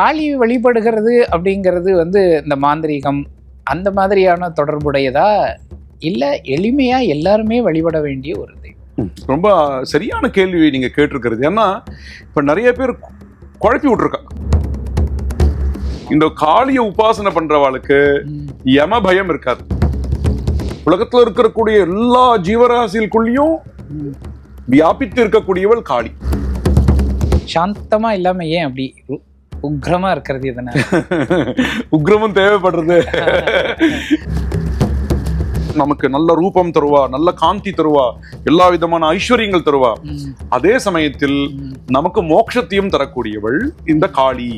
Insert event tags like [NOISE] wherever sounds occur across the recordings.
காளி வழிபடுகிறது அப்படிங்கிறது வந்து இந்த மாந்திரீகம் அந்த மாதிரியான தொடர்புடையதா? இல்ல எளிமையா எல்லாருமே வழிபட வேண்டிய ஒரு தெய்வம்? ரொம்ப சரியான கேள்வி நீங்க கேட்டிருக்கிறது. ஏன்னா இப்ப நிறைய பேர் குழப்பி விட்டுருக்கா இந்த காளிய உபாசனை பண்றவாளுக்கு யம பயம் இருக்காது. உலகத்துல இருக்கக்கூடிய எல்லா ஜீவராசிகளுக்குள்ளேயும் வியாபித்து இருக்கக்கூடியவள் காளி. சாந்தமா இல்லாம ஏன் அப்படி உக்ரமா இருக்கிறது இதனால [LAUGHS] உக்ரமும் தேவைப்படுறது. நமக்கு நல்ல ரூபம் தருவா நல்ல காந்தி தருவா எல்லா விதமான ஐஸ்வர்யங்கள் தருவா. அதே சமயத்தில். நமக்கு மோட்சத்தையும் தரக்கூடியவள் இந்த காளி.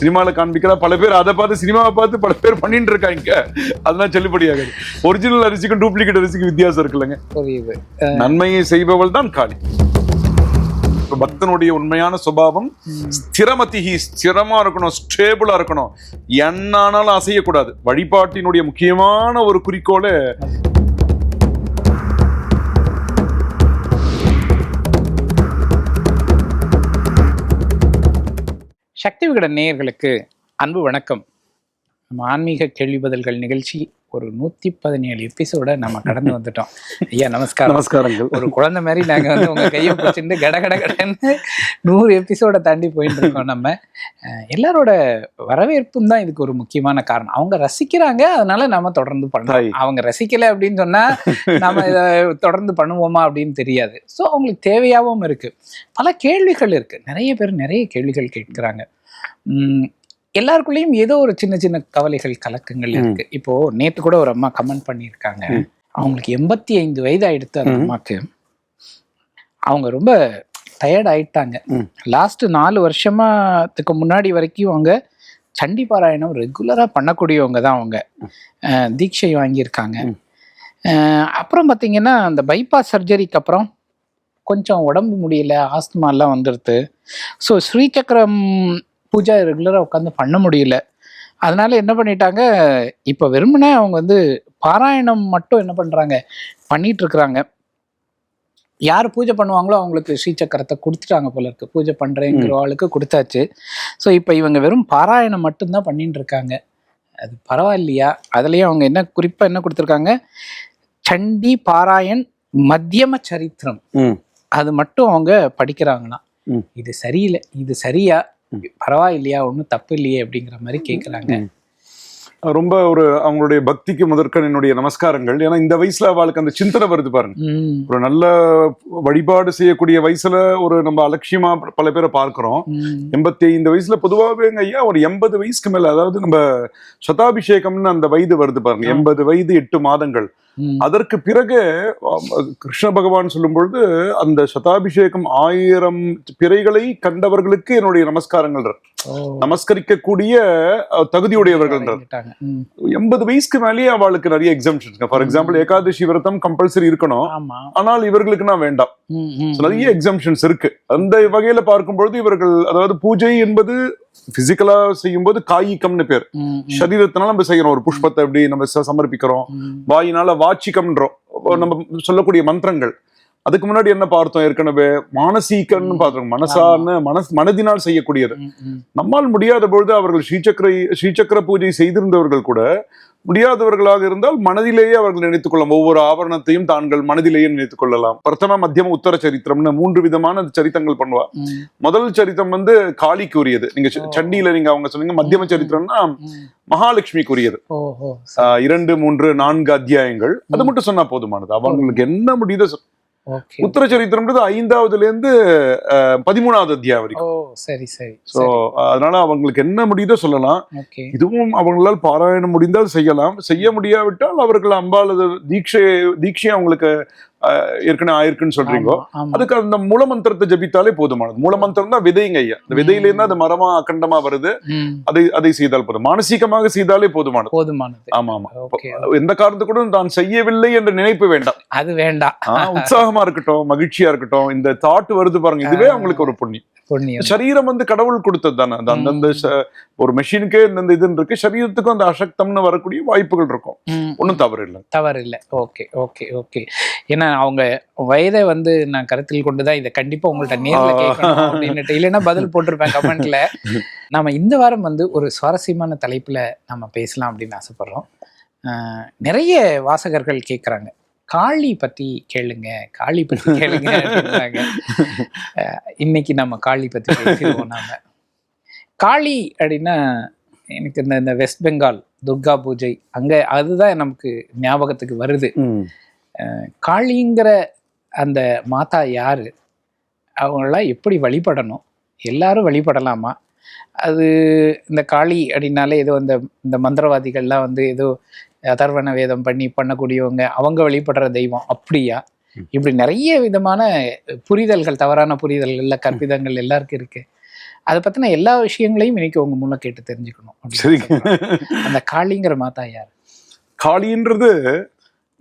சினிமால காண்பிக்கிறா பல பேர் அதை பார்த்து சினிமாவை பார்த்து பல பேர் பண்ணிட்டு இருக்காங்க. அதெல்லாம் செல்லுபடியாகாது ஒரிஜினல் அரிசிக்கும் டூப்ளிகேட் அரிசிக்கும் வித்தியாசம் இருக்குல்லங்க. புரியுது. நன்மையை செய்பவள் தான் காளி. இப்ப பக்தனுடைய உண்மையான சுபாவம் ஸ்திரமதிஹி ஸ்திரமா இருக்கணும் ஸ்டேபிளா இருக்கணும். என்னானாலும் அசையக்கூடாது. வழிபாட்டினுடைய முக்கியமான ஒரு குறிக்கோளே சக்தி விகடன் நேயர்களுக்கு அன்பு வணக்கம். நம்ம ஆன்மீக கேள்வி பதில்கள் நிகழ்ச்சி ஒரு நூத்தி பதினேழு எபிசோட நம்ம கடந்து [LAUGHS] வந்துட்டோம். ஐயா நமஸ்காரம். நமஸ்காரங்கள். ஒரு குழந்தை மாதிரி நாங்க வந்து உங்க கையை பிடிச்சிட்டு கட கட கடன்னு நூறு எபிசோட தாண்டி போயிட்டு இருக்கோம் நம்ம. எல்லாரோட வரவேற்பும் தான் இதுக்கு ஒரு முக்கியமான காரணம். அவங்க ரசிக்கிறாங்க அதனால நாம தொடர்ந்து. பண்ணலாம் அவங்க ரசிக்கல அப்படின்னு சொன்னா நம்ம இதை தொடர்ந்து பண்ணுவோமா அப்படின்னு தெரியாது. ஸோ அவங்களுக்கு தேவையாகவும் இருக்கு. பல கேள்விகள் இருக்கு. நிறைய பேர் நிறைய கேள்விகள் கேட்கிறாங்க. உம் எல்லாருக்குள்ளேயும் ஏதோ ஒரு சின்ன சின்ன கவலைகள் கலக்கங்கள் இருக்கு. இப்போ நேத்து கூட ஒரு அம்மா கமெண்ட் பண்ணியிருக்காங்க. அவங்களுக்கு எண்பத்தி ஐந்து வயது ஆயிடுத்து அந்த. அம்மாக்கு. அவங்க ரொம்ப டயர்ட் ஆயிட்டாங்க. லாஸ்ட் நாலு வருஷமாத்துக்கு முன்னாடி வரைக்கும் அவங்க சண்டி பாராயணம் ரெகுலரா பண்ணக்கூடியவங்க தான் அவங்க. தீட்சை வாங்கியிருக்காங்க. அப்புறம் பார்த்தீங்கன்னா அந்த பைபாஸ் சர்ஜரிக்கு அப்புறம் கொஞ்சம் உடம்பு முடியல ஆஸ்துமா எல்லாம் வந்துடுது ஸோ ஸ்ரீசக்கரம் பூஜை ரெகுலராக உட்காந்து பண்ண முடியல. அதனால என்ன பண்ணிட்டாங்க இப்போ வெறுமனே அவங்க வந்து பாராயணம் மட்டும் என்ன பண்ணுறாங்க பண்ணிட்டு இருக்கிறாங்க. யார் பூஜை பண்ணுவாங்களோ அவங்களுக்கு ஸ்ரீசக்கரத்தை கொடுத்துட்டாங்க போல இருக்கு. பூஜை பண்ணுறேங்கிற ஆளுக்கு கொடுத்தாச்சு. ஸோ இப்போ இவங்க வெறும் பாராயணம் மட்டும்தான் பண்ணிட்டு இருக்காங்க. அது பரவாயில்லையா? அதுலேயும் அவங்க என்ன குறிப்பாக என்ன கொடுத்துருக்காங்க? சண்டி பாராயண் மத்தியம சரித்திரம். அது மட்டும் அவங்க படிக்கிறாங்களாம். இது சரியில்லை இது சரியா. பரவாயில்லையா? ஒன்றும் தப்பு இல்லையே? அப்படிங்கிற மாதிரி கேட்குறாங்க ரொம்ப ஒரு அவங்களுடைய பக்திக்கு முதற்கன் என்னுடைய நமஸ்காரங்கள். ஏன்னா இந்த வயசுல அவளுக்கு அந்த சிந்தனை வருது பாருங்க. ஒரு நல்ல வழிபாடு செய்யக்கூடிய வயசுல ஒரு நம்ம அலட்சியமா பல பேரை பார்க்கிறோம். எண்பத்தி ஐந்து வயசுல பொதுவாகவே ஐயா ஒரு எண்பது வயசுக்கு மேல அதாவது நம்ம சதாபிஷேகம்னு அந்த வயது வருது பாருங்க. எண்பது வயது எட்டு மாதங்கள். அதற்கு பிறகு கிருஷ்ண பகவான் சொல்லும் பொழுது அந்த சதாபிஷேகம் ஆயிரம் பிறைகளை கண்டவர்களுக்கு என்னுடைய நமஸ்காரங்கள். நமஸ்கரிக்கக்கூடிய தகுதியுடையவர்கள். எண்பது வயசுக்கு மேலேயே அவளுக்கு நிறைய எக்ஸாம்ஷன்ஸ் ஃபார் எக்ஸாம்பிள் ஏகாதசி விரதம் கம்பல்சரி இருக்கணும். ஆனால் இவர்களுக்கு நான் வேண்டாம். நிறைய எக்ஸாம்ஷன்ஸ் இருக்கு. அந்த வகையில பார்க்கும்பொழுது இவர்கள் அதாவது பூஜை என்பது பிசிக்கலா செய்யும்போது காயிக்கம்னு பேர். சரீரத்தினால நம்ம செய்யறோம் ஒரு புஷ்பத்தை எப்படி நம்ம சமர்ப்பிக்கிறோம். வாயினால வாச்சிக்கம்ன்றோம். நம்ம சொல்லக்கூடிய மந்திரங்கள். அதுக்கு முன்னாடி என்ன பார்த்தோம்? ஏற்கனவே மானசீகம்னு பார்த்தோம் மனசான மனஸ் மனதினால் செய்யக்கூடியது. நம்மால் முடியாத பொழுது அவர்கள் ஸ்ரீசக்கர ஸ்ரீசக்கர பூஜை செய்திருந்தவர்கள் கூட முடியாதவர்களாக இருந்தால் மனதிலேயே அவர்கள் நினைத்துக் கொள்ளலாம். ஒவ்வொரு ஆவரணத்தையும் தாங்கள் மனதிலேயே நினைத்துக் கொள்ளலாம். பிரதம மத்தியம உத்தர சரித்திரம்னு மூன்று விதமான சரித்தங்கள் பண்ணுவா. முதல் சரித்தம் வந்து காளிக்கு உரியது நீங்க. சண்டியில நீங்க அவங்க சொன்னீங்க மத்தியம சரித்திரம்னா ம். மகாலட்சுமிக்கு உரியது ஓ, ஓ, ஆஹ் இரண்டு மூன்று நான்கு அத்தியாயங்கள். அது. மட்டும் சொன்னா போதுமானது. அவங்களுக்கு என்ன முடியுதோ சொ- ஓகே. உத்தர சரித்திரம்ன்றது ஐந்தாவதுல இருந்து பதிமூணாவது அத்தியாயம் வரைக்கும். சரி சரி சோ அதனால அவங்களுக்கு என்ன முடியுதோ சொல்லலாம். இதுவும் அவங்களால் பாராயணம் முடிந்தால் செய்யலாம். செய்ய முடியாவிட்டால் அவர்கள் அம்பாலது தீட்சை தீட்சை அவங்களுக்கு ஏற்கனவே ஆயிருக்குன்னு சொல்றீங்க. அதுக்கு அந்த மூலமந்திரத்தை ஜபித்தாலே போதுமானது. மூலமந்திரம் தான் விதைங்க ஐயா. இந்த விதையில இருந்து அது மரமா அக்கண்டமா வருது. அதை அதை செய்தால் போதும். மானசீகமாக செய்தாலே போதுமானது. போதுமானது. ஆமா ஆமா. எந்த காரணத்துக்கூட தான் செய்யவில்லை என்ற நினைப்பு வேண்டாம். அது வேண்டாம். உற்சாகமா இருக்கட்டும் மகிழ்ச்சியா இருக்கட்டும் இந்த தாட் வருது பாருங்க இதுவே அவங்களுக்கு ஒரு புண்ணியம். சரீரம் வந்து கடவுள் கொடுத்தது தானே. அது அந்தந்த ஒரு மெஷினுக்கே இந்தந்த இது இருக்கு. சரீரத்துக்கும் அந்த அசக்தம்னு வரக்கூடிய வாய்ப்புகள் இருக்கும். ம், ஒண்ணும் தவறு இல்லை தவறு இல்லை ஓகே ஓகே ஓகே. ஏன்னா அவங்க வயதை வந்து நான் கருத்தில் கொண்டு தான் இதை கண்டிப்பா உங்கள்ட்ட நேர்ல கேட்கணும் அப்படின்னுட்டு இல்லைன்னா பதில் போட்டிருப்பேன் கமெண்ட்ல. நாம இந்த வாரம் வந்து ஒரு சுவாரஸ்யமான தலைப்புல நம்ம பேசலாம் அப்படின்னு ஆசைப்படுறோம். நிறைய வாசகர்கள் கேட்குறாங்க காளி பத்தி கேளுங்க காளி பத்தி கேளுங்க இன்னைக்கு நம்ம காளி பத்தி பேசிடுவோம் நாம. காளி அப்படின்னா எனக்கு இந்த இந்த வெஸ்ட் பெங்கால் துர்கா பூஜை அங்க அதுதான் நமக்கு ஞாபகத்துக்கு வருது. காளிங்கிற அந்த மாதா யாரு? அவங்களெல்லாம் எப்படி வழிபடணும்? எல்லாரும் வழிபடலாமா? அது இந்த காளி அப்படின்னாலே ஏதோ இந்த இந்த மந்திரவாதிகள்லாம் வந்து ஏதோ அதர்வன வேதம் பண்ணி பண்ணக்கூடியவங்க அவங்க வழிபடுற தெய்வம். அப்படியா? இப்படி நிறைய விதமான புரிதல்கள் தவறான புரிதல்கள்ல கற்பிதங்கள் எல்லாருக்கும் இருக்கு. அதை பத்தின எல்லா விஷயங்களையும் இன்னைக்கு உங்க முன்ன கேட்டு தெரிஞ்சுக்கணும். அந்த காளிங்கிற மாதா யார்? காளின்றது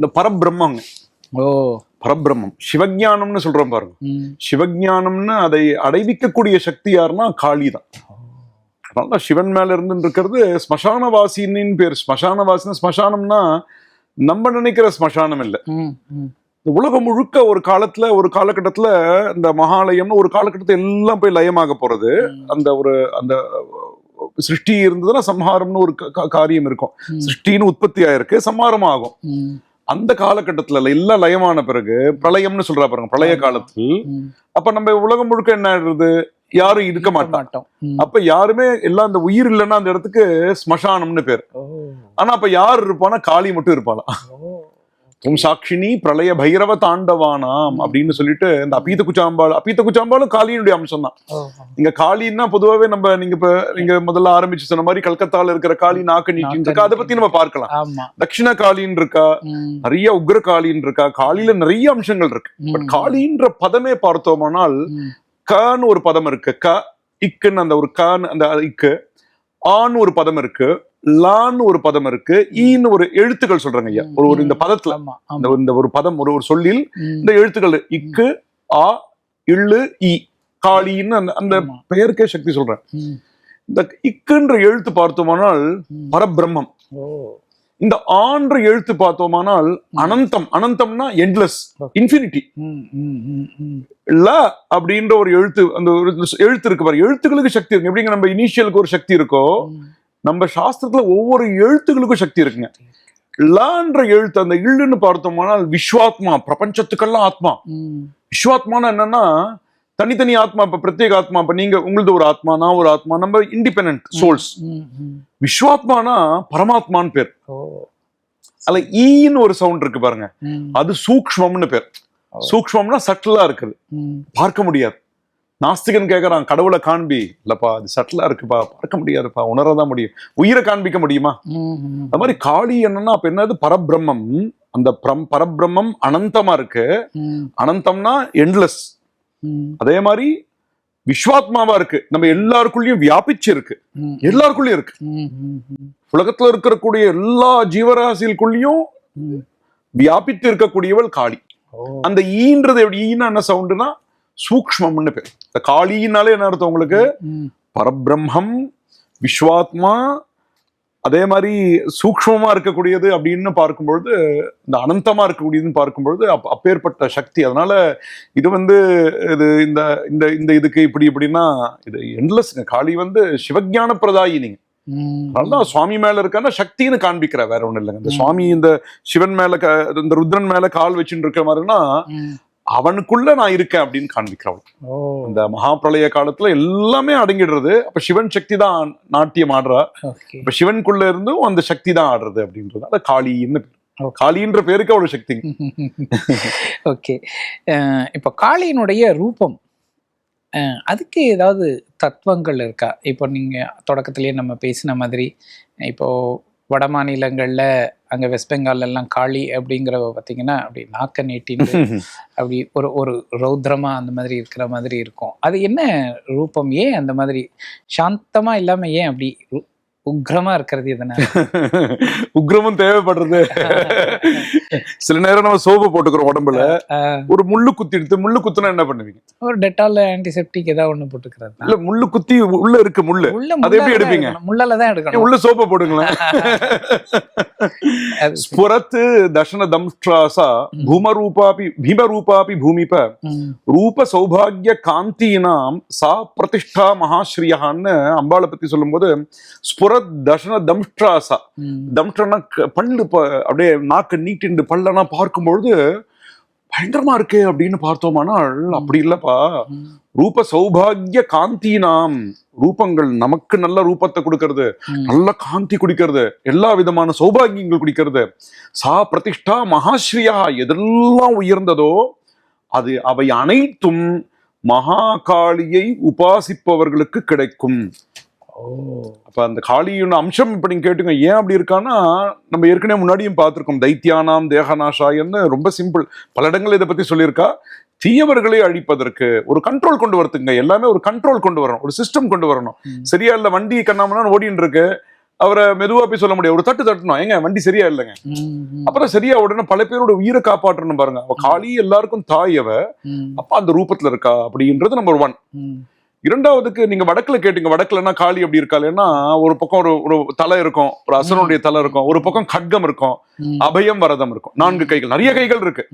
இந்த பரபிரம்மங்க. ஓ. பரபிரம்மம். சிவஞானம்னு சொல்றோம் பாருங்க. ம். சிவஞானம்னு அதை அடைவிக்கக்கூடிய சக்தி யாருன்னா காளி தான் அதனால சிவன் மேல இருந்து இருக்கிறது ஸ்மசானவாசின்னு பேர். ஸ்மசானவாசின்னு ஸ்மசானம்னா நம்ம நினைக்கிற ஸ்மசானம் இல்லை. இந்த உலகம் முழுக்க ஒரு காலத்துல ஒரு காலகட்டத்துல இந்த மகாலயம்னு ஒரு காலகட்டத்துல எல்லாம் போய் லயமாக போறது. அந்த ஒரு அந்த சிருஷ்டி இருந்ததுன்னா சம்ஹாரம்னு ஒரு காரியம் இருக்கும். சிருஷ்டின்னு உற்பத்தி ஆயிருக்கு சம்ஹாரம் ஆகும். அந்த காலகட்டத்துல எல்லாம் லயமான பிறகு பிரளயம்னு சொல்றா பாருங்க பிரளய. காலத்தில். அப்ப நம்ம உலகம் முழுக்க என்ன ஆயிடுறது? யாரும் இருக்க மாட்டாங்க மாட்டோம். ம். அப்ப யாருமே எல்லாம் அந்த உயிர் இல்லைன்னா அந்த இடத்துக்கு ஸ்மசானம்னு பேர். ஆனா அப்ப யார் இருப்பானா? காளி மட்டும் இருப்பாளாம். ஓ உம் சாட்சினி பிரளய பைரவ தாண்டவானாம் அப்படின்னு சொல்லிட்டு இந்த அப்பீத்த குச்சாம்பாள் அப்பீத்த குச்சாம்பாலும் காளியினுடைய அம்சம் தான் இங்க காளின்னா பொதுவாவே நம்ம நீங்க இப்ப நீங்க முதல்ல ஆரம்பிச்சு சொன்ன மாதிரி கல்கத்தால இருக்கிற காளி நாக்கு நீட்டின்னு இருக்கா? அதை பத்தி நம்ம பார்க்கலாம். தட்சிண காளின்னு இருக்கா. நிறைய உக்ர காளின்னு இருக்கா? காளியில நிறைய அம்சங்கள் இருக்கு. பட். காளின்ற பதமே பார்த்தோமானால். கன்னு ஒரு பதம் இருக்கு. க இக்குன்னு அந்த ஒரு கான் அந்த இக்கு ஆன்னு ஒரு பதம் இருக்கு. லான்னு ஒரு பதம் இருக்கு ஈன்னு ஒரு எழுத்துக்கள் சொல்றாங்க ஐயா ஒரு ஒரு இந்த பதத்துல இந்த ஒரு- பதம் ஒரு ஒரு சொல்லில். இந்த எழுத்துக்கள் இக்கு ஆ இள்ளு ஈ காளின்னு அந்த அந்த. பெயருக்கே சக்தி சொல்றேன். இந்த இக்குன்ற எழுத்து பார்த்தோமானால். பரபிரம்மம் இந்த ஆன்ற எழுத்து பார்த்தோமானால் அனந்தம் அனந்தம்னா எண்ட்லெஸ். இன்ஃபினிட்டி. ல அப்படின்ற ஒரு எழுத்து அந்த ஒரு எழுத்து இருக்கு பாரு எழுத்துக்களுக்கு சக்தி இருக்கு எப்படிங்க நம்ம இனிஷியலுக்கு ஒரு சக்தி இருக்கோ. நம்ம சாஸ்திரத்துல ஒவ்வொரு எழுத்துக்களுக்கும் சக்தி இருக்குங்க லான்ற எழுத்து அந்த இள்ளுன்னு பார்த்தோம்னால் விஸ்வாத்மா பிரபஞ்சத்துக்கெல்லாம் ஆத்மா. விஸ்வாத்மானா என்னன்னா தனித்தனி ஆத்மா இப்ப பிரத்யேக ஆத்மா இப்ப நீங்க உங்களது ஒரு ஆத்மா நான் ஒரு ஆத்மா நம்ம இண்டிபெண்டன்ட் சோல்ஸ். விஸ்வாத்மானா பரமாத்மான்னு பேர் ஓ அதுல ஈன்னு ஒரு சவுண்ட் இருக்கு பாருங்க. அது சூக்ஷ்மம்னு பேர் ஓ. சூக்ஷ்மம்னா சட்டிலா இருக்குது. பார்க்க முடியாது நாஸ்திகன் கேக்குறான் கடவுளை காண்பி. இல்லப்பா அது சட்டிலா இருக்குப்பா பார்க்க முடியாதுப்பா உணரதான் முடியும். உயிரை காண்பிக்க முடியுமா. அது மாதிரி காளி என்னன்னா அப்ப என்னது? பரபிரம்மம். அந்த பிரம் பரபிரம்மம் அனந்தமா இருக்கு. அனந்தம்னா எண்ட்லெஸ் அதே மாதிரி விஸ்வாத்மாவா இருக்கு. நம்ம எல்லாருக்குள்ளயும் வியாபிச்சு இருக்கு. எல்லாருக்குள்ளயும் இருக்கு. உலகத்துல இருக்கக்கூடிய எல்லா ஜீவராசிகளுக்குள்ளயும். வியாபித்து இருக்கக்கூடியவள் காளி. அந்த ஈன்றது எப்படி? ஈன்னா என்ன சவுண்டுனா சூக்ஷ்மம்னு பேர். இந்த காளினாலே என்ன அர்த்தம் உங்களுக்கு. பரபிரம்மம் விஸ்வாத்மா அதே மாதிரி சூக்ஷ்மமா இருக்கக்கூடியது அப்படின்னு பார்க்கும்பொழுது இந்த அனந்தமா இருக்கக்கூடியதுன்னு பார்க்கும்பொழுது அப் அப்பேற்பட்ட சக்தி. அதனால இது வந்து இது இந்த இந்த இந்த இதுக்கு இப்படி இப்படின்னா இது எண்ட்லெஸ்ங்க காளி வந்து சிவஞான பிரதாயினிங்க ம். அதனால சுவாமி மேல இருக்கான சக்தின்னு காண்பிக்கிற வேற ஒண்ணும் இல்லைங்க. இந்த சுவாமி இந்த சிவன் மேல இந்த ருத்ரன் மேல கால் வச்சுட்டு இருக்க மாதிரினா ம். அவனுக்குள்ள நான் இருக்கேன் அப்படின்னு காண்பிக்கிறவள் இந்த மகாபிரளய காலத்துல எல்லாமே அடங்கிடுறது. அப்ப சிவன் சக்தி தான் நாட்டியம் ஆடுறா. இப்ப சிவனுக்குள்ள இருந்தும் அந்த சக்தி தான் ஆடுறது அப்படின்றது. அது காளின்னு. காளின்ற பேருக்கு அவ்வளவு சக்தி. [LAUGHS] ஓகே. இப்போ காளியினுடைய ரூபம் அதுக்கு ஏதாவது தத்துவங்கள் இருக்கா? இப்போ நீங்கள் தொடக்கத்திலேயே நம்ம பேசின மாதிரி இப்போ வட மாநிலங்களில் அங்கே வெஸ்ட் பெங்கால்ல எல்லாம் காளி அப்படிங்கிறவ பார்த்தீங்கன்னா அப்படி நாக்க நீட்டின்னு [LAUGHS] அப்படி ஒரு ஒரு ரௌத்ரமா அந்த மாதிரி இருக்கிற மாதிரி இருக்கும். அது என்ன ரூபம்? ஏன் அந்த மாதிரி சாந்தமா இல்லாம ஏன் அப்படி உக்ரமா இருக்கிறது எதனால [LAUGHS] உக்ரமும் தேவைப்படுறது. [LAUGHS] சில நேரம் நம்ம சோப்பு போட்டுக்கிறோம் உடம்புல. ஒரு முள்ளு குத்தி எடுத்து முள்ளு குத்துனா என்ன பண்ணுவீங்க? ஒரு டெட்டால் ஆன்டிசெப்டிக் ஏதாவது ஒண்ணு போட்டுக்கிறது இல்ல முள்ளு குத்தி உள்ள இருக்கு முள்ளு. அதை எப்படி எடுப்பீங்க? முள்ளால தான் எடுக்கணும். உள்ள சோப்பை போடுங்களேன். [LAUGHS] அது சரி. ஸ்புரத் தர்ஷன தம்ஷ்ட்ராசா பூமரூபாபி பீமரூபாபி பூமிப. ரூப சௌபாகிய காந்தினாம் சா பிரதிஷ்டா மகாஸ்ரீயான்னு அம்பாளை பத்தி சொல்லும்போது ஸ்புரத் தர்ஷன தம்ஷ்ட்ராசா தம்ஷ்டனா பல்லு அப்படியே நாக்கு நீட்டிண்டு பல்லெல்லாம் பார்க்கும்பொழுது பயங்கரமா இருக்கே அப்படின்னு பார்த்தோமானால் அப்படி இல்லப்பா. ரூப சௌபாகிய காந்தினாம் ரூபங்கள் நமக்கு நல்ல ரூபத்தை கொடுக்கறது. நல்ல காந்தி குடிக்கிறது எல்லா விதமான சௌபாகியங்கள் குடிக்கிறது. சா பிரதிஷ்டா மகாஸ்ரீயா எதெல்லாம் உயர்ந்ததோ அது அவை அனைத்தும் மகாகாளியை உபாசிப்பவர்களுக்கு கிடைக்கும். அப்ப அந்த காளியின் அம்சம் இப்ப நீங்க கேட்டுங்க ஏன் அப்படி இருக்கான்னா நம்ம ஏற்கனவே முன்னாடியும் பார்த்திருக்கோம். தைத்தியானாம் தேகநாசாயன்னு ரொம்ப சிம்பிள். பல இடங்கள் இதை பத்தி சொல்லியிருக்கா. தீயவர்களை அழிப்பதற்கு ஒரு கண்ட்ரோல் கொண்டு வரதுங்க எல்லாமே ஒரு கண்ட்ரோல் கொண்டு வரணும். ஒரு சிஸ்டம் கொண்டு வரணும். சரியா இல்ல? வண்டி கண்ணாமனா ஓடின்னு இருக்கு அவரை மெதுவா போய் சொல்ல முடியாது. ஒரு தட்டு தட்டணும் ஏங்க வண்டி சரியா இல்லைங்க? அப்புறம் சரியா உடனே பல பேரோட உயிரை காப்பாற்றணும் பாருங்க. அவ காளி எல்லாருக்கும் தாய் அவ. அப்ப அந்த ரூபத்துல இருக்கா? அப்படின்றது நம்பர் ஒன் இரண்டாவதுக்கு நீங்க வடக்குல கேட்டீங்க வடக்குலன்னா காளி அப்படி இருக்காளேன்னா ஒரு பக்கம் ஒரு ஒரு தலை இருக்கும் ஒரு அசுரனுடைய தலை இருக்கும் ஒரு பக்கம் கட்கம் இருக்கும் அபயம் வரதம் இருக்கும். நான்கு கைகள் நிறைய கைகள் இருக்கு.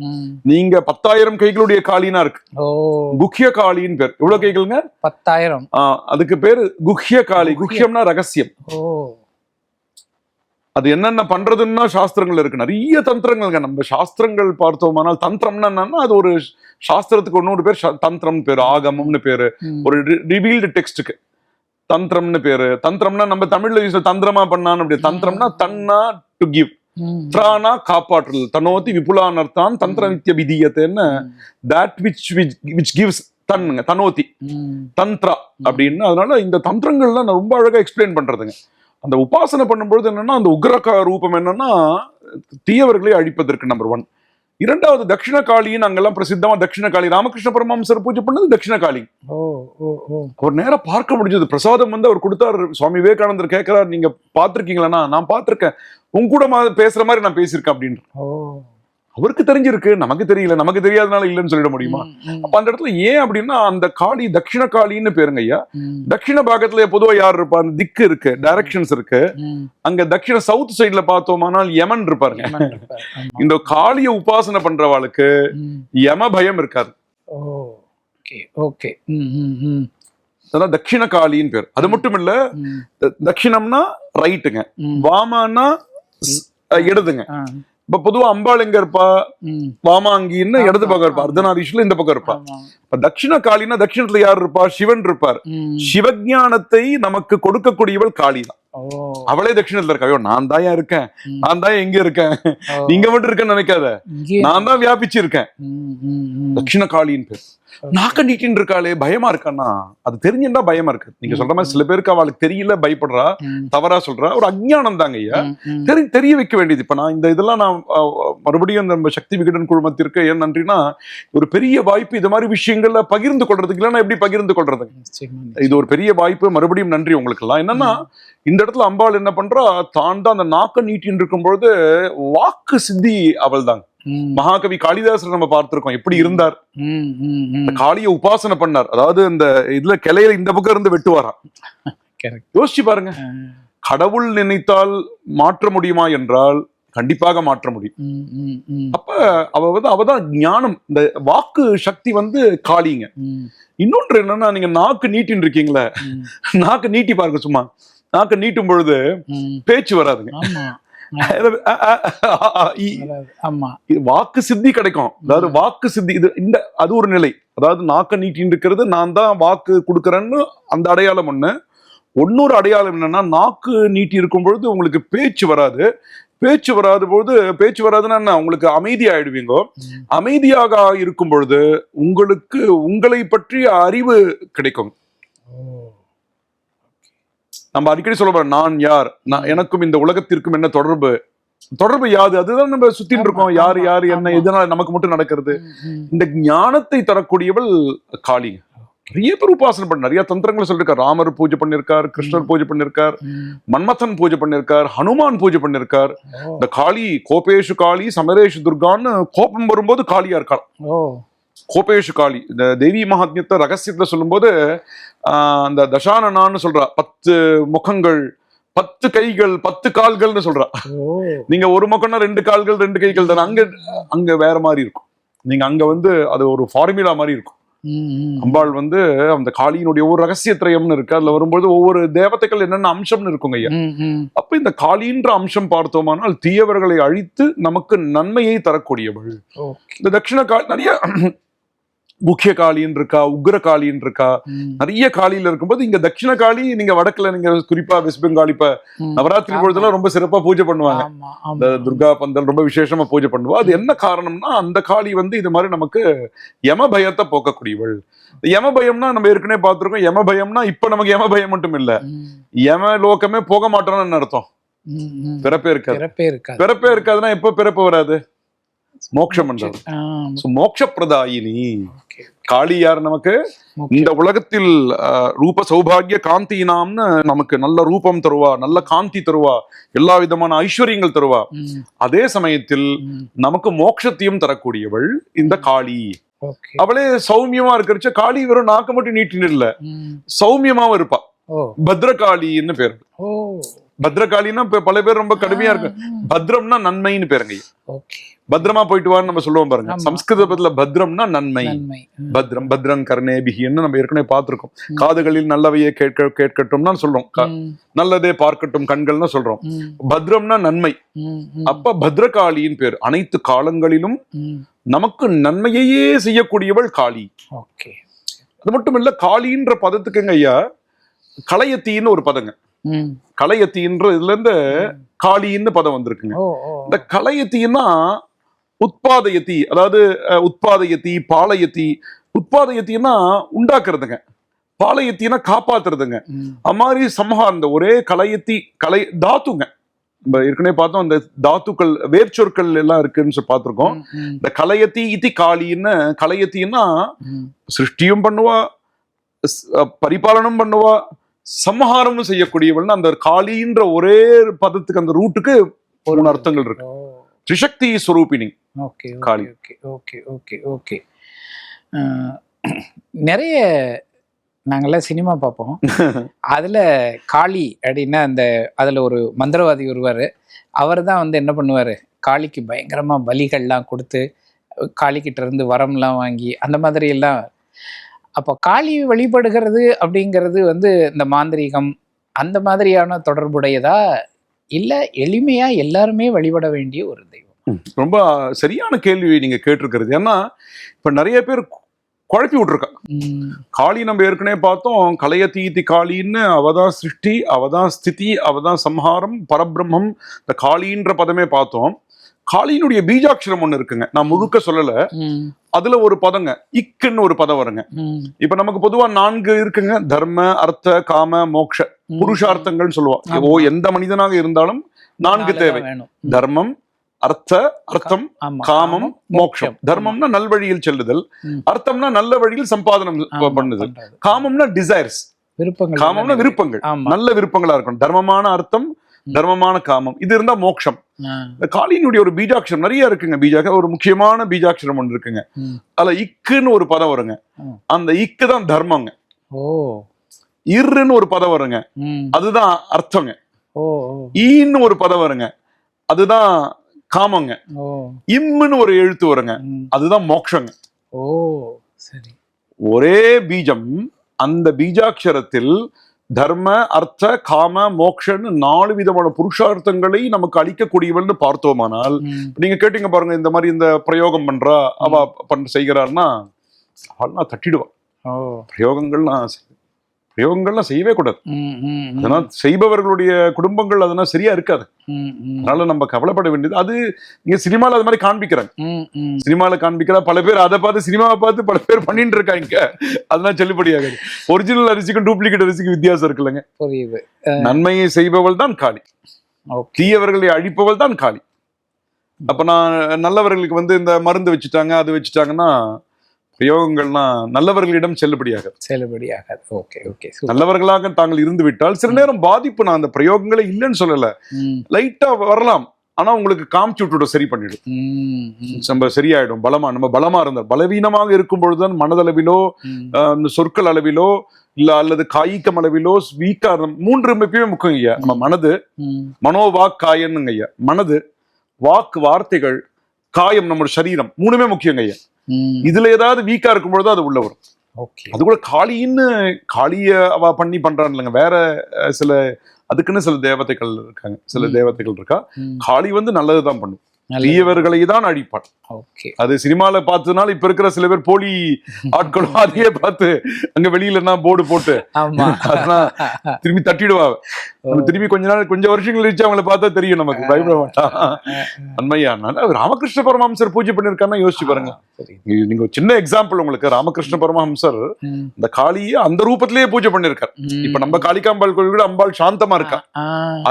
நீங்க பத்தாயிரம் கைகளுடைய காளினா இருக்கு. ஓ. குஹ்ய காளின்னு பேர். எவ்வளவு கைகளுங்க? பத்தாயிரம். ஆஹ் அதுக்கு பேரு குஹ்ய காளி. குஹ்யம்னா ரகசியம். அது என்னென்ன பண்றதுன்னா சாஸ்திரங்கள் இருக்கு. நிறைய தந்திரங்கள்ங்க நம்ம சாஸ்திரங்கள் பார்த்தோமானால் தந்திரம்னா என்னன்னா அது ஒரு சாஸ்திரத்துக்கு இன்னொரு பேர் தந்திரம்னு பேரு ஆகமம்னு பேரு. ஒரு ரிவீல்டு டெக்ஸ்ட்டுக்கு தந்திரம்னு பேரு. தந்திரம்னா நம்ம தமிழ்ல யூஸ் தந்திரமா பண்ணான்னு அப்படி. தந்திரம்னா தன்னா டு கிவ் திரானா காப்பாற்றுதல். தனோதி விபுலானர்த்தான் தந்திர நித்திய விதியத்தைன்னு தட் விச் விச் கிவ்ஸ் தன்னுங்க தனோதி தந்த்ரா அப்படின்னு. அதனால இந்த தந்திரங்கள்லாம் நான் ரொம்ப அழகா எக்ஸ்பிளைன் பண்றதுங்க. அந்த உபாசனை பண்ணும்பொழுது என்னன்னா அந்த உக்ரகா ரூபம் என்னன்னா தீயவர்களை அழிப்பதற்கு நம்பர் ஒன் இரண்டாவது தட்சிண காளின்னு அங்கெல்லாம் பிரசித்தமா தட்சிண காளி ராமகிருஷ்ண பரமஹம்சர் பூஜை பண்ணது தட்சிண காளி ஓ ஓ ஓ. அவர் நேரா பார்க்க முடிஞ்சது. பிரசாதம் வந்து அவர் கொடுத்தாரு. சுவாமி விவேகானந்தர் கேட்கிறார் நீங்க பார்த்திருக்கீங்களா? நான் பார்த்திருக்கேன். உன் கூட பேசுற மாதிரி நான் பேசியிருக்கேன் அப்படின்னு அவருக்கு தெரிஞ்சிருக்கு நமக்கு தெரியல நமக்கு தெரியாதனால இல்லைன்னு சொல்லிட முடியுமா? அப்ப அந்த இடத்துல ஏன் அப்படின்னா அந்த காளி தட்சிண காளின்னு பேருங்க ஐயா. தட்சிண பாகத்துல பொதுவா யார் இருப்பா? அந்த திக்கு இருக்கு டைரக்ஷன்ஸ் இருக்கு. அங்க தட்சிண சவுத் சைடுல பார்த்தோமானால் யமன் இருப்பாருங்க. இந்த காளிய உபாசனை பண்றவாளுக்கு. யம பயம் இருக்காது. ஓகே அதான் தட்சிண காளின்னு பேர். அது மட்டும் இல்ல தட்சிணம்னா ரைட்டுங்க ம். வாமானா ஸ்- அஹ் இடதுங்க. இப்ப பொதுவா அம்பாள் எங்க இருப்பா. வாமாங்கின்னு இடது பக்கம் இருப்பா. அர்த்தநாரீஸ்வரர் இந்த பக்கம் இருப்பா. இப்ப தட்சிண காளினா தட்சிணத்துல யார் இருப்பா சிவன் இருப்பார் ம். சிவஞானத்தை நமக்கு கொடுக்கக்கூடியவள் காளி தான் அவளே தட்சிணத்துல இருக்கா ஐயோ நான் தான் இருக்கேன். நான் தான் எங்க இருக்கேன் ஓ. நீங்க மட்டும் இருக்கேன்னு நினைக்காத நான் தான் வியாபிச்சு இருக்கேன் ம், ம், ம். தட்சிண காளின்னு பேர் நாக்க நீட்டின்னு இருக்காளே பயமா இருக்கான்னா அது தெரிஞ்சுட்டா பயமா இருக்கு. நீங்க சொல்ற மாதிரி சில பேருக்கு அவளுக்கு தெரியல பயப்படுறா தவறா சொல்றா. ஒரு அஞ்ஞானம் தாங்க ஐயா. தெரி தெரிய வைக்க வேண்டியது. இப்ப நான் இந்த இதெல்லாம் நான் மறுபடியும் நம்ம சக்தி விகடன் குழுமத்திற்கு ஏன் நன்றினா ஒரு பெரிய வாய்ப்பு இது மாதிரி விஷயங்கள்ல பகிர்ந்து கொள்றதுக்கு இல்லைன்னா எப்படி பகிர்ந்து கொள்றது? இது ஒரு பெரிய வாய்ப்பு மறுபடியும் நன்றி உங்களுக்கு எல்லாம் என்னன்னா இந்த இடத்துல அம்பாள் என்ன பண்றா தான் தான் அந்த நாக்க நீட்டின்னு இருக்கும் பொழுது வாக்கு சித்தி அவள் ம், மகாகவி காளிதாசர் நம்ம பார்த்திருக்கோம். எப்படி இருந்தார்? காளியை உபாசனை பண்ணார். அதாவது இந்த இதுல கிளையில இந்த பக்கம் இருந்து வெட்டுவாராம். யோசிச்சு பாருங்க. கடவுள் நினைத்தால் மாற்ற முடியுமா என்றால் கண்டிப்பாக மாற்ற முடியும். அப்ப அவ வந்து அவதான் ஞானம். இந்த வாக்கு சக்தி வந்து காளிங்க. இன்னொன்று என்னன்னா நீங்க நாக்கு நீட்டின்னு இருக்கீங்களே. நாக்கு நீட்டி பாருங்க சும்மா. நாக்கு நீட்டும் பொழுது. பேச்சு வராதுங்க. ஆமா. இது வாக்கு சித்தி கிடைக்கும். அதாவது வாக்கு சித்தி இது இந்த அது ஒரு நிலை. அதாவது நாக்க நீட்டின்னு இருக்கிறது நான் தான் வாக்கு கொடுக்கறேன்னு அந்த அடையாளம் ஒண்ணு. இன்னொரு அடையாளம் என்னன்னா நாக்கு நீட்டி இருக்கும் பொழுது உங்களுக்கு பேச்சு வராது. பேச்சு வராத பொழுது பேச்சு வராதுன்னா என்ன? உங்களுக்கு அமைதி ஆயிடுவீங்க. ம், அமைதியாக இருக்கும் பொழுது உங்களுக்கு உங்களை பற்றிய அறிவு கிடைக்கும். நம்ம அடிக்கடி சொல்ல போறோம் நான் யார்? நான் எனக்கும் இந்த உலகத்திற்கும் என்ன தொடர்பு? தொடர்பு யாது? அதுதான் நம்ம சுத்தின்னு இருக்கோம். யார் யார் என்ன? ஆமா. எதனால நமக்கு மட்டும் நடக்கிறது. இந்த ஞானத்தை தரக்கூடியவள் காளி. நிறைய பேர் உபாசனை பண்ண நிறைய தந்திரங்களை சொல்லிருக்கார். ராமர் பூஜை பண்ணிருக்கார் கிருஷ்ணர் பூஜை பண்ணிருக்கார் ம். மன்மதன் பூஜை பண்ணிருக்கார் ஹனுமான் பூஜை பண்ணிருக்கார். ஓ. இந்த காளி கோபேஷு காளி சமரேஷு துர்கான்னு கோபம் வரும்போது காளியா இருக்காள் கோபேஷு காளி. இந்த தேவி மகாத்மியத்தை ரகசியத்துல சொல்லும்போது ஆஹ், அந்த தசானனான்னு சொல்றா. பத்து முகங்கள் பத்து கைகள் பத்து கால்கள்னு சொல்றா. நீங்க ஒரு முகம்னா ரெண்டு கால்கள் ரெண்டு கைகள் தானே. அங்க அங்க வேற மாதிரி இருக்கும். நீங்க அங்க வந்து அது ஒரு ஃபார்முலா மாதிரி இருக்கும். அம்பாள் வந்து அந்த காளியினுடைய ஒரு ரகசிய திரயம்னு இருக்கு. அதுல வரும்போது ஒவ்வொரு தேவதைகள் என்னென்ன அம்சம்னு இருக்குங்க ஐயா. அப்ப இந்த காளின்ற அம்சம் பார்த்தோமானால் தீயவர்களை அழித்து நமக்கு நன்மையை தரக்கூடியவள். இந்த தட்சிண காளி நிறைய முக்கிய காளின்னு இருக்கா உக்ர காளின்னு இருக்கா நிறைய காளியில இருக்கும்போது இங்க தட்சிண காளி நீங்க வடக்குல நீங்க குறிப்பா வெஸ்ட் பெங்கால் இப்ப. நவராத்திரி. பொழுதுலாம் ரொம்ப சிறப்பா பூஜை பண்ணுவாங்க. இந்த துர்கா பந்தல் ரொம்ப விசேஷமா பூஜை பண்ணுவா. அது என்ன காரணம்னா அந்த காளி வந்து இது மாதிரி நமக்கு யம பயத்தை போக்கக்கூடியவள். யம பயம்னா நம்ம ஏற்கனவே பார்த்திருக்கோம். யம பயம்னா இப்ப நமக்கு யம பயம் மட்டும் இல்ல. யம லோகமே போக மாட்டோம்னு அர்த்தம்? பிறப்பே இருக்காது. பிறப்பே இருக்காதுன்னா எப்ப பிறப்பு வராது? மோட்சம் பண்றது ஆ, So, மோட்ச பிரதாயினி ஓகே. காளி யார் நமக்கு. இந்த உலகத்தில் ரூப சௌபாகிய காந்தினாம்னு நமக்கு நல்ல ரூபம் தருவா நல்ல காந்தி தருவா எல்லா விதமான ஐஸ்வர்யங்கள் தருவா. அதே சமயத்தில். நமக்கு மோட்சத்தையும் தரக்கூடியவள் இந்த காளி. அவளே சௌமியமா இருக்கிறச்ச காளி வெறும் நாக்க மட்டும் நீட்டின்னு இல்ல. சௌமியமாவும் இருப்பா. பத்ரகாளின்னு பேர். பத்ரகாளின்னா பல பேர் ரொம்ப கடுமையா இருக்கு. பத்ரம்னா நன்மைன்னு பேருங்க பத்திரமா போயிட்டு வான்னு நம்ம சொல்லுவோம் பாருங்க. ஆமா. சம்ஸ்கிருதத்துல பத்ரம்னா நன்மை. பத்ரம் பத்ரங் கர்ணேபிகின்னு நம்ம ஏற்கனவே பார்த்திருக்கோம். காதுகளில் நல்லவையே கேட்க கேட்கட்டும்னா சொல்றோம். நல்லதே பார்க்கட்டும் கண்கள்னு சொல்றோம். பத்ரம்னா நன்மை. அப்ப பத்ரகாளியின் பேர். அனைத்து காலங்களிலும். நமக்கு நன்மையையே செய்யக்கூடியவள் காளி. ஓகே. அது மட்டும் இல்ல காளின்ற பதத்துக்குங்க ஐயா? கலையத்தின்னு ஒரு பதங்க. கலையத்தின்ற இதுல இருந்து காளின்னு பதம் வந்திருக்குங்க. இந்த கலையத்தின்னா உத்பாதயத்தி அதாவது அஹ், உத்பாதயத்தி பாளையத்தி உத்பாதயத்தின்னா உண்டாக்குறதுங்க. பாளையத்தின்னா காப்பாத்துறதுங்க. மாதிரி சமஹா இந்த ஒரே கலையத்தி கலை தாத்துங்க. நம்ம ஏற்கனவே பார்த்தோம் இந்த தாத்துக்கள் வேர்ச்சொற்கள் எல்லாம் இருக்குன்னு சொல்லி பார்த்திருக்கோம். இந்த கலையத்தி இத்தி காளின்னு கலையத்தின்னா. சிருஷ்டியும் பண்ணுவா பரிபாலனம் பண்ணுவா சம்ஹாரமும் செய்யக்கூடியவள்னு அந்த காளின்ற ஒரே பதத்துக்கு அந்த ரூட்டுக்கு மூணு அர்த்தங்கள் இருக்கு. திரிசக்தி ஸ்வரூபினி okay Kali. Okay okay okay okay. நிறைய நாங்கெல்லாம் சினிமா பார்ப்போம். [LAUGHS] அதுல காளி அப்படின்னா அந்த அதுல ஒரு மந்திரவாதி வருவாரு அவர் தான் வந்து என்ன பண்ணுவாரு? காளிக்கு பயங்கரமா பலிகள்லாம் கொடுத்து காளிக்கிட்ட இருந்து வரம்லாம் வாங்கி அந்த மாதிரி எல்லாம். அப்போ காளி வழிபடுகிறது அப்படிங்கிறது வந்து இந்த மாந்திரீகம் அந்த மாதிரியான தொடர்புடையதா? இல்ல எளிமையா எல்லாருமே வழிபட வேண்டிய ஒரு தெய்வம். ரொம்ப சரியான கேள்வி நீங்க கேட்டிருக்கிறது. ஏன்னா இப்ப நிறைய பேர் குழப்பி விட்டுருக்கா. ம், காளி நம்ம ஏற்கனவே பார்த்தோம். கலையத்தீதி காளின்னு அவதான் சிருஷ்டி அவதான் ஸ்திதி அவதான் சம்ஹாரம் பரபிரம்மம் இந்த காளின்ற பதமே பார்த்தோம். காளியினுடைய பீஜாட்சரம் ஒண்ணு இருக்குங்க. நான் முழுக்க சொல்லல. அதுல ஒரு பதங்க இக்குன்னு ஒரு பதம் வருங்க. இப்ப நமக்கு பொதுவா நான்கு இருக்குங்க. தர்ம அர்த்த காம மோக்ஷ ம். புருஷார்த்தங்கள்னு சொல்லுவோம். ஓ எந்த மனிதனாக இருந்தாலும் நான்கு தேவை. தர்மம் அர்த்த அர்த்தம் காமம் மோட்சம். தர்மம்னா நல்வழியில் செல்லுதல். அர்த்தம்னா நல்ல வழியில் சம்பாதனம் ஆமா, பண்ணுது பண்றது. காமம்னா டிசைர்ஸ் காமம்னா. விருப்பங்கள். நல்ல விருப்பங்களா இருக்கணும். தர்மமான அர்த்தம். தர்மமான காமம். இது இருந்தா மோட்சம் இந்த காளியினுடைய ஒரு பீஜாட்சரம் நிறைய இருக்குங்க. பீஜாக்க ஒரு முக்கியமான பீஜாட்சரம் ஒன்று இருக்குங்க. அதுல இக்குன்னு ஒரு பதம் வருங்க. அந்த இக்கு தான் தர்மங்க. ஓ. இர்ன்னு ஒரு பதம் வருங்க. அதுதான் அர்த்தங்க. ஈன்னு ஒரு பதம் வருங்க. அதுதான் காமங்க. இம்முன்னு ஒரு எழுத்து வருங்க. அதுதான் மோட்சங்க ஓ சரி. ஒரே பீஜம் அந்த பீஜாட்சரத்தில் தர்ம அர்த்த காம மோக்ஷன்னு நாலு விதமான புருஷார்த்தங்களை நமக்கு அளிக்கக்கூடியவள்னு பார்த்தோமானால் நீங்க கேட்டீங்க பாருங்க இந்த மாதிரி இந்த பிரயோகம் பண்றா அவ பண் செய்கிறார்னா அவள்லாம் தட்டிடுவா. ஓ. பிரயோகங்கள்லாம் பிரயோகங்கள்லாம் செய்யவே கூடாது. அதனால் செய்பவர்களுடைய குடும்பங்கள் அதெல்லாம் சரியா இருக்காது. அதனால நம்ம கவலைப்பட வேண்டியது. அது இங்க சினிமால அது மாதிரி காண்பிக்கிறாங்க. சினிமால காண்பிக்கிறா பல பேர் அதை பார்த்து சினிமாவை பார்த்து பல பேர் பண்ணிட்டு இருக்காங்க அதெல்லாம் செல்லுபடியாகாது ஒரிஜினல் அரிசிக்கும் டூப்ளிகேட் அரிசிக்கும் வித்தியாசம் இருக்குல்லங்க. புரியுது. நன்மையை செய்பவள் தான் காளி. தீயவர்களை அழிப்பவள் தான் காளி. அப்ப நான் நல்லவர்களுக்கு வந்து இந்த மருந்து வச்சுட்டாங்க அது வச்சுட்டாங்கன்னா பிரயோகங்கள்லாம் நல்லவர்களிடம் செல்லுபடியாக செல்லுபடியாகாது. ஓகே ஓகே நல்லவர்களாக தாங்கள் இருந்து விட்டால் சில நேரம் பாதிப்பு நான் அந்த பிரயோகங்களே இல்லைன்னு சொல்லல. லைட்டா வரலாம். ஆனா உங்களுக்கு காமிச்சு விட்டுடும் சரி பண்ணிடும். நம்ம சரியாயிடும். பலமா நம்ம பலமா இருந்தால் பலவீனமாக இருக்கும் பொழுதுதான் மனதளவிலோ சொற்கள் அளவிலோ இல்ல அல்லது காய்க்கம் அளவிலோ வீக்கா மூன்று எப்பயுமே முக்கியம் ஐயா. நம்ம மனது மனோவாக் காயம்னுங்க ஐயா. மனது வாக்கு வார்த்தைகள் காயம் நம்மளோட சரீரம் மூணுமே முக்கியங்க ஐயா. இதுல ஏதாவது வீக்கா இருக்கும் பொழுது அது உள்ள வரும். ஓகே. அது கூட காளின்னு காளிய அவ பண்ணி பண்றான் இல்லைங்க. வேற சில அதுக்குன்னு சில தேவதைகள் இருக்காங்க. சில. தேவதைகள் இருக்கா. காளி வந்து நல்லதுதான் பண்ணும். தீயவர்களை தான் அழிப்பாள் ஓகே. அது சினிமால பார்த்ததுனால இப்ப இருக்கிற சில பேர் போலி ஆட்களும் [LAUGHS] அதையே பார்த்து அங்க வெளியில என்ன போர்டு போட்டு அதெல்லாம் திரும்பி தட்டிடுவாங்க நம்ம திரும்பி கொஞ்ச நாள் கொஞ்சம் வருஷங்கள் கழிச்சு அவங்கள பார்த்தா தெரியும் நமக்கு. பயப்பட மாட்டான். உண்மையா அதனால ராமகிருஷ்ண பரமஹம்சர் பூஜை பண்ணிருக்காருன்னா யோசிச்சு பாருங்க. நீங்க- ஒரு சின்ன எக்ஸாம்பிள் உங்களுக்கு. ராமகிருஷ்ண பரமஹம்சர். இந்த காளியை அந்த ரூபத்திலேயே பூஜை பண்ணிருக்காரு. இப்ப நம்ம காளிகாம்பாள் கோயில் கூட அம்பாள் சாந்தமா இருக்கா.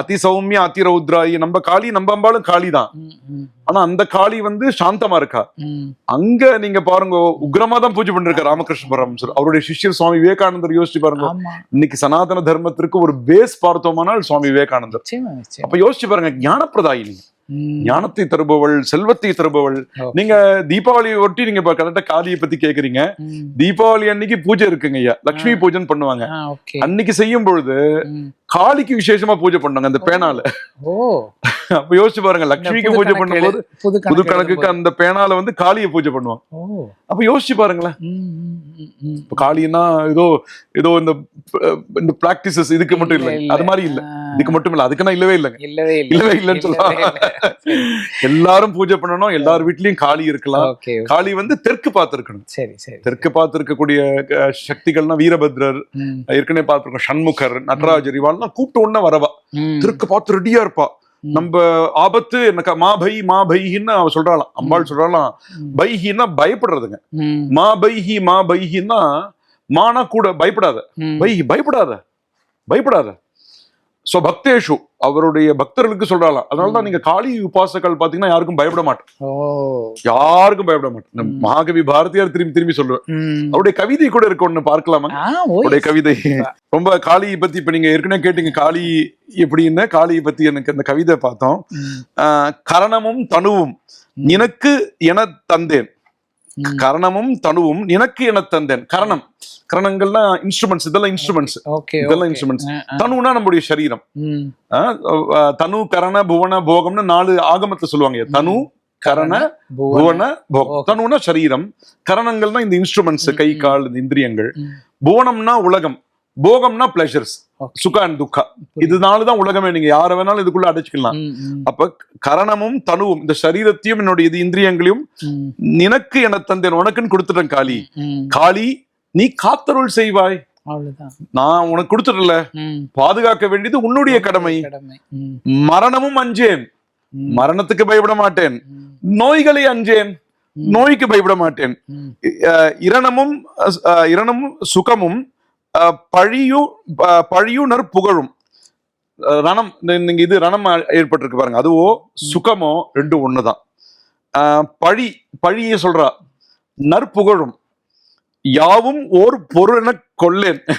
அதி சௌமியா அதி ரௌத்ராயி நம்ம காளி நம்ம அம்பாளும் காளி தான் ஆனா அந்த காளி வந்து சாந்தமா இருக்கா. அங்க நீங்க பாருங்க உக்ரமா தான் பூஜை பண்ணிருக்காரு ராமகிருஷ்ண பரமஹம்சர் அவருடைய சிஷ்யர் சுவாமி விவேகானந்தர் யோசிச்சு பாருங்க. இன்னைக்கு சனாதன தர்மத்திற்கு ஒரு பேஸ் பார்த்தோமானால் சுவாமி விவேகானந்தர். அப்ப யோசிச்சு பாருங்க ஞானப்பிரதாயினி. ஞானத்தை தருபவள் செல்வத்தை தருபவள். நீங்க தீபாவளி ஒட்டி நீங்க கரெக்டா காளியை பத்தி கேக்குறீங்க. தீபாவளி அன்னைக்கு பூஜை இருக்குங்க ஐயா. லட்சுமி பூஜைன்னு பண்ணுவாங்க. அன்னைக்கு செய்யும் பொழுது. காளிக்கு விசேஷமா பூஜை பண்ணாங்க அந்த பேனால. ஓ. அப்ப யோசிச்சு பாருங்க லட்சுமிக்கு பூஜை பண்ணும்போது புது புது கணக்கு கணக்குக்கு அந்த பேனால வந்து காளியை பூஜை பண்ணுவாங்க ஓ. அப்ப யோசிச்சு பாருங்களேன். இப்ப காளின்னா ஏதோ ஏதோ இந்த இந்த பிராக்டிசஸ் இதுக்கு மட்டும் இல்ல. அது மாதிரி இல்ல. இதுக்கு மட்டும் இல்ல அதுக்குன்னா இல்லவே இல்லைங்க. இல்லவே இல்ல. இல்லவே இல்லைன்னு சொல்லலாம். எல்லாரும் பூஜை பண்ணணும். எல்லார் வீட்லயும் காளி இருக்கலாம். காளி வந்து தெற்கு பார்த்து இருக்கணும் சரி சரி. தெற்கு பார்த்து இருக்கக்கூடிய அஹ், சக்திகள்னா வீரபத்ரர் ஏற்கனவே பார்த்திருக்கோம் சண்முகர் நடராஜர் இவாள்லாம் கூப்பிட்டு உடனே வரவா. தெற்கு பார்த்து ரெடியா இருப்பா. நம்ம ஆபத்து எனக்கு மா பை மா பைஹின்னு அவ சொல்றாளாம். அம்பாள் சொல்றாளாம். பைஹின்னா பயப்படுறதுங்க. ம், பைஹி மா பைஹின்னா மானா கூட பயப்படாத. பைஹி பயப்படாத. பயப்படாத. சோ பக்தேஷு அவருடைய பக்தர்களுக்கு சொல்றாளாம். அதனாலதான் நீங்க காளி உபாசகள் பாத்தீங்கன்னா யாருக்கும் பயப்பட மாட்டேன் ஓ. யாருக்கும் பயப்பட மாட்டேன் இந்த ம். மகாகவி பாரதியார் திரும்பி திரும்பி சொல்லுவேன். அவருடைய கவிதை கூட இருக்கு ஒண்ணு பார்க்கலாமா? அவருடைய கவிதை. ரொம்ப காளியை பத்தி இப்ப நீங்க ஏற்கனவே கேட்டீங்க. காளி எப்படின்னு காளியை பத்தி எனக்கு அந்த கவிதை பார்த்தோம். கரணமும் தனுவும் நினக்கு என தந்தேன். கரணமும் தனுவும் நினக்கு என தந்தேன் கரணம் கரணங்கள்லாம் இன்ஸ்ட்ருமெண்ட்ஸ் இதெல்லாம் இன்ஸ்ட்ருமெண்ட்ஸ் இதெல்லாம். இன்ஸ்ட்ருமெண்ட்ஸ். தனுனா நம்முடைய சரீரம் தனு கரண புவன போகம்னு நாலு ஆகமத்தை சொல்லுவாங்க தனு கரண புவன. போகம். தனுனா சரீரம் கரணங்கள்னா இந்த இன்ஸ்ட்ருமெண்ட்ஸ் கை. கால் இந்த இந்திரியங்கள். புவனம்னா உலகம் போகம்னா பிளஷர்ஸ். சுக அண்ட் துக்கா இது தான் உலகமே. நீங்க யார வேணாலும் இதுக்குள்ள அடைச்சுக்கலாம். அப்ப கரணமும் தனுவும் இந்த சரீரத்தையும் என்னுடைய இது இந்திரியங்களையும் நினக்கு என தந்தேன் உனக்குன்னு கொடுத்துட்டேன் காளி. காளி நீ காத்தருள் செய்வாய். நான் உனக்கு கொடுத்துட்டல ம். பாதுகாக்க வேண்டியது உன்னுடைய கடமை. மரணமும் அஞ்சேன். மரணத்துக்கு பயப்பட மாட்டேன். நோய்களை அஞ்சேன். நோய்க்கு பயப்பட மாட்டேன். இரணமும் இரணமும் சுகமும் பழியு பழியுணர் புகழும். ரணம் நீங்க இது ரணம் ஏற்பட்டிருக்கு பாருங்க. அதுவோ சுகமோ ரெண்டும் ஒண்ணுதான் பழி பழியை சொல்றா. நற்புகழும். யாவும் ஓர் பொருளென கொள்ளேன். ஆ.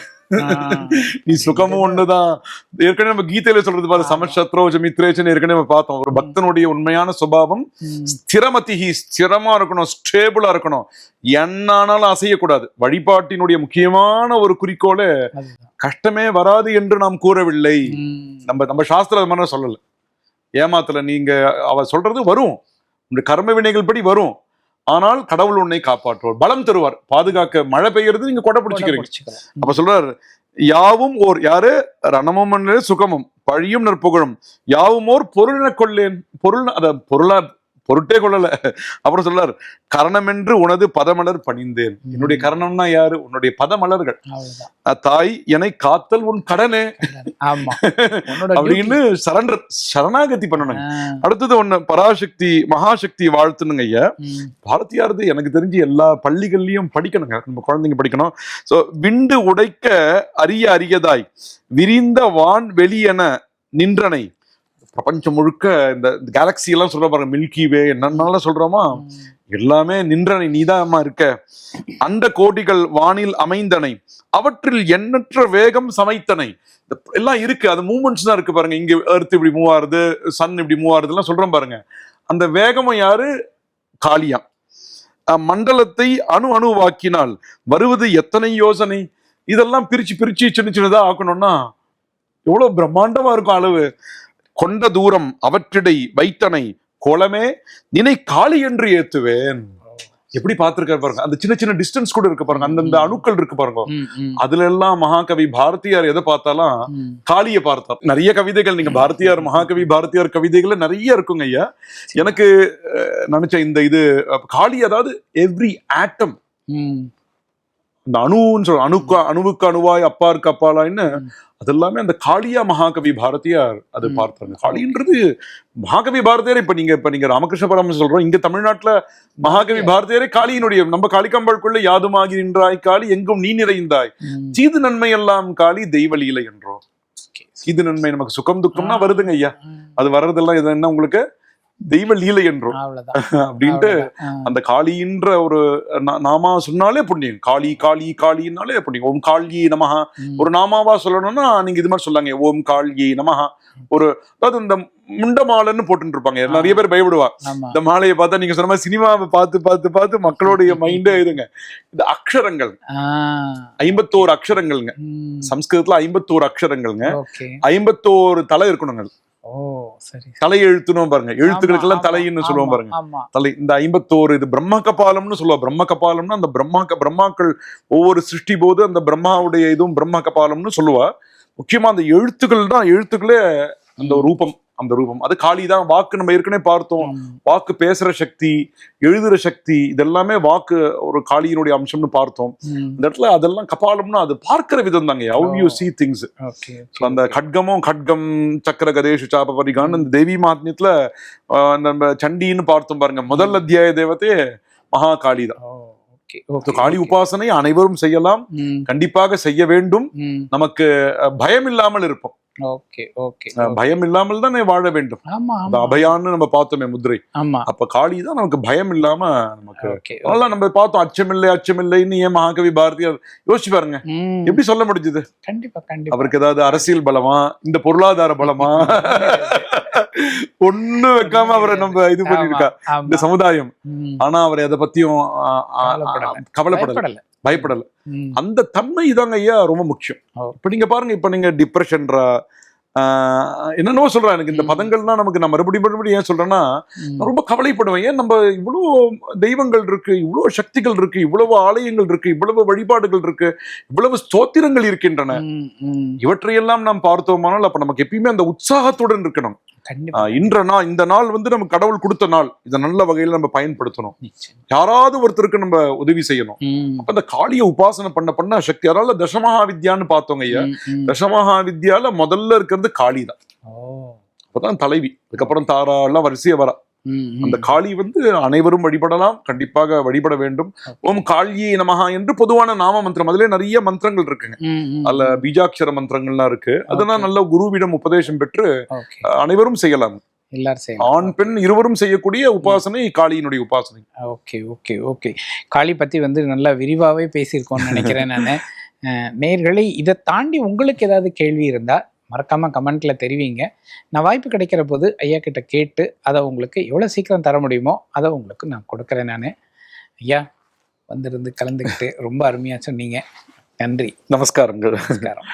நீ சுகமும் ஒண்ணுதான். ஏற்கனவே நம்ம கீதையில சொல்றது பாரு. சமசத்ரோஜ மித்ரேச்சன் ஏற்கனவே நம்ம பார்த்தோம். ஒரு பக்தனுடைய உண்மையான சுபாவம் ம், ஸ்திரமதிஹி ஸ்திரமா இருக்கணும் ஸ்டேபிளா இருக்கணும். என்னானாலும் அசையக்கூடாது. வழிபாட்டினுடைய முக்கியமான ஒரு குறிக்கோளே. கஷ்டமே வராது என்று நாம் கூறவில்லை. நம்ம நம்ம சாஸ்திரம் அது மாதிரி சொல்லல. ஏமாத்தல நீங்க அவ சொல்றது வரும். உங்க கர்ம வினைகள் படி வரும். ஆனால் கடவுள் உன்னை காப்பாற்றுவார். பலம் தருவார். பாதுகாக்க மழை பெய்யறது நீங்க கொடை பிடிச்சிக்கிறீங்க. அப்ப சொல்றாரு யாவும் ஓர் யாரு? ரணமும் சுகமும் பழியும் நற்புகழும். யாவும் ஓர் பொருளென கொள்ளேன் பொருள் அத பொருளா பொருட்டே கொள்ளல. அப்புறம் சொல்றாரு கரணமென்று உனது பதமலர் பணிந்தேன். என்னுடைய கரணம்னா யாரு? உன்னுடைய பதமலர்கள். தாய் என்னை காத்தல் உன் கடனே. [LAUGHS] அப்படின்னு சரண்டர் சரணாகதி பண்ணணுங்க. அடுத்தது ஒண்ணு பராசக்தி மகாசக்தி வாழ்த்துனுங்க ஐயா. பாரதியாரது எனக்கு தெரிஞ்சு எல்லா பள்ளிகள்லயும் படிக்கணுங்க. நம்ம குழந்தைங்க படிக்கணும். சோ விண்டு உடைக்க அரிய அரியதாய் விரிந்த வான் வெளியென நின்றனை பிரபஞ்சம் முழுக்க இந்த கேலக்சி எல்லாம் சொல்ற பாருங்க மில்கி வே என்னன்னால சொல்றோமா எல்லாமே நின்றனை நீதாமா இருக்க. அந்த கோடிகள் வானில் அமைந்தனை அவற்றில் எண்ணற்ற வேகம் சமைத்தனை. எல்லாம் இருக்கு அது மூமெண்ட்ஸ் தான் இருக்கு பாருங்க. இங்க எர்த் இப்படி மூவ் ஆறுது சன் இப்படி மூவ் ஆகுது எல்லாம் சொல்றோம் பாருங்க. அந்த வேகமும் யாரு? காளியா மண்டலத்தை அணு அணுவாக்கினால் வருவது எத்தனை யோசனை? இதெல்லாம் பிரிச்சு பிரிச்சு சின்ன சின்னதா ஆக்கணும்னா எவ்வளவு பிரம்மாண்டமா இருக்கும் அளவு. கொண்ட தூரம் அவற்றிடை வைத்தனை கோலமே நினை காளி என்று ஏத்துவேன். எப்படி பார்த்திருக்காரு பாருங்க. அந்த சின்ன சின்ன டிஸ்டன்ஸ் கூட இருக்கு பாருங்க. அந்தந்த அணுக்கள் இருக்கு பாருங்க. அதுல எல்லாம் மகாகவி பாரதியார் எதை பார்த்தாலும். காளியை பார்த்தார். நிறைய கவிதைகள். நீங்க பாரதியார் மகாகவி பாரதியார் கவிதைகள் நிறைய இருக்குங்க ஐயா. எனக்கு நினைச்ச இந்த இது காளி அதாவது எவ்ரி ஆட்டம். இந்த அணுன்னு சொல்ற அணுக்கு அணுவுக்கு அணுவாய் அப்பாருக்கு அப்பாலாய்ன்னு ம். அதெல்லாமே அந்த காளியா மகாகவி பாரதியார் அது. பார்த்தாங்க காளின்றது மகாகவி பாரதியார் இப்ப நீங்க இப்ப நீங்க ராமகிருஷ்ண பரமஹம்சர் சொல்றோம் இங்க தமிழ்நாட்டுல மகாகவி பாரதியாரே காளியினுடைய நம்ம காளிக்கம்பாளுக்குள்ள யாதுமாகி நின்றாய் காளி எங்கும் நீ நிறைந்தாய். சீது நன்மை எல்லாம் காளி தெய்வ லீலை என்றோம். சீது நன்மை நமக்கு சுகம் துக்கம்னா வருதுங்க ஐயா. அது வர்றதெல்லாம் இது என்ன உங்களுக்கு தெய்வ லீலை என்றோம். அப்படின்ட்டு. அந்த காளின்ற ஒரு நாமா சொன்னாலே புண்ணியம். காளி காளி காளினாலே புண்ணியம். ஓம் காளியே நமஹா. ஒரு நாமாவா சொல்லணும்னா நீங்க இது மாதிரி சொல்லாங்க. ஓம் காளியே நமஹா. ஒரு அதாவது இந்த முண்டமாலைன்னு போட்டுட்டு இருப்பாங்க நிறைய பேர் பயப்படுவா. இந்த மாலையை பார்த்தா நீங்க சொன்ன மாதிரி சினிமாவை பார்த்து பார்த்து பார்த்து மக்களுடைய [LAUGHS] மைண்டே இதுங்க. இந்த அக்ஷரங்கள். ஐம்பத்தோரு அக்ஷரங்கள்ங்க. சம்ஸ்கிருதத்துல ஐம்பத்தோரு அக்ஷரங்கள்ங்க. ஐம்பத்தோரு தலை இருக்கணுங்க. தலை எழுத்துனும் பாருங்க. எழுத்துக்களுக்கெல்லாம் தலைன்னு சொல்லுவோம் பாருங்க. தலை இந்த ஐம்பத்தோரு இது பிரம்ம கபாலம்னு சொல்லுவா பிரம்ம கபாலம்னா அந்த பிரம்மா பிரம்மாக்கள் ஒவ்வொரு சிருஷ்டி போது அந்த பிரம்மாவுடைய இதுவும் பிரம்ம கபாலம்னு சொல்லுவா. முக்கியமா அந்த எழுத்துக்கள் தான் எழுத்துக்களே அந்த ரூபம். அந்த ரூபம். அது காளி தான் வாக்கு நம்ம ஏற்கனவே பார்த்தோம். வாக்கு பேசுற சக்தி எழுதுற சக்தி இதெல்லாமே வாக்கு ஒரு காளியினுடைய அம்சம்னு பார்த்தோம். இந்த இடத்துல அதெல்லாம் கபாலம்னா அது பார்க்கிற விதம் தாங்க ஹவ் யூ see திங்ஸ் அந்த கட்கமும் கட்கம் சக்கர கதேஷு சாப பரிகான்னு அந்த தேவி அந்த நம்ம சண்டின்னு பார்த்தோம் பாருங்க. முதல் அத்தியாய தேவத்தையே மகா காளி தான் காளி உபாசனை அனைவரும் செய்யலாம். கண்டிப்பாக செய்ய வேண்டும். நமக்கு பயம் இல்லாமல் இருப்போம். ஓகே ஓகே பயம் இல்லாமல் தானே வாழ வேண்டும். ஆமா அந்த அபயான்னு நம்ம பார்த்தோமே முதிரை. ஆமா. அப்ப காளி தான் நமக்கு பயம் இல்லாம நமக்கு ஓகே அதெல்லாம் நம்ம பார்த்தோம் அச்சமில்லை அச்சமில்லைன்னு ஏன் மகாகவி பாரதியார்? யோசிச்சு பாருங்க. எப்படி சொல்ல முடிஞ்சது? கண்டிப்பா கண்டிப்பா. அவருக்கு ஏதாவது அரசியல் பலமா? இந்த பொருளாதார பலமா? [LAUGHS] ஒண்ணு வைக்காம அவரை நம்ம இது பண்ணிருக்கா இந்த. சமுதாயம். ஆனா அவர் எதை பத்தியும் கவலைப்படல. பயப்படல. அந்த தன்மை இதாங்க ஐயா ரொம்ப முக்கியம். இப்ப நீங்க பாருங்க இப்ப நீங்க டிப்ரெஷன்றா என்னென்னவோ சொல்றேன் எனக்கு இந்த. பதங்கள்லாம் நமக்கு நான் மறுபடியும் மறுபடியும் ஏன். நான் ரொம்ப கவலைப்படுவேன் ஏன் நம்ம இவ்வளோ தெய்வங்கள் இருக்கு இவ்வளோ சக்திகள் இருக்கு இவ்வளவு ஆலயங்கள் இருக்கு இவ்வளவு வழிபாடுகள் இருக்கு இவ்வளவு ஸ்தோத்திரங்கள் இருக்கின்றன. இவற்றையெல்லாம் நாம் பார்த்தோமானால் அப்ப நமக்கு எப்பயுமே அந்த உற்சாகத்துடன் இருக்கணும் இன்ற நாள் இந்த நாள் வந்து நமக்கு கடவுள் கொடுத்த நாள் இதை நல்ல வகையில நம்ம பயன்படுத்தணும். யாராவது ஒருத்தருக்கு நம்ம உதவி செய்யணும். அப்ப இந்த காளிய உபாசனை பண்ண பண்ண சக்தி அதனால தசமகா வித்யான்னு பார்த்தோங்க ஐயா. தசமகா வித்யால முதல்ல இருக்கிறது காளி தான். அப்பதான் தலைவி அதுக்கப்புறம் தாரா எல்லாம் வரிசையா வரா. அந்த காளி வந்து அனைவரும் வழிபடலாம் கண்டிப்பாக வழிபட வேண்டும். ஓம் காளியே நமஹா என்று பொதுவான நாம மந்திரம். அதுல நிறைய மந்திரங்கள் இருக்குங்க. அதுல பீஜாட்சர மந்திரங்கள்லாம் இருக்கு. அதெல்லாம் நல்ல குருவிடம் உபதேசம் பெற்று அனைவரும் செய்யலாம். எல்லாரும் ஆண் பெண் இருவரும் செய்யக்கூடிய உபாசனை காளியினுடைய உபாசனை. Okay okay okay. காளி பற்றி வந்து நல்லா விரிவாகவே பேசியிருக்கோம்னு நினைக்கிறேன் நான். நேர்களை இதை தாண்டி உங்களுக்கு ஏதாவது கேள்வி இருந்தால் மறக்காமல் கமெண்ட்டில் தெரிவிங்க. நான் வாய்ப்பு கிடைக்கிற போது ஐயா கிட்ட கேட்டு அதை உங்களுக்கு எவ்வளோ சீக்கிரம் தர முடியுமோ அதை உங்களுக்கு நான் கொடுக்குறேன் நான். ஐயா வந்திருந்து கலந்துக்கிட்டு ரொம்ப அருமையாக சொன்னீங்க. நன்றி. நமஸ்காரங்கள். நமஸ்காரம்.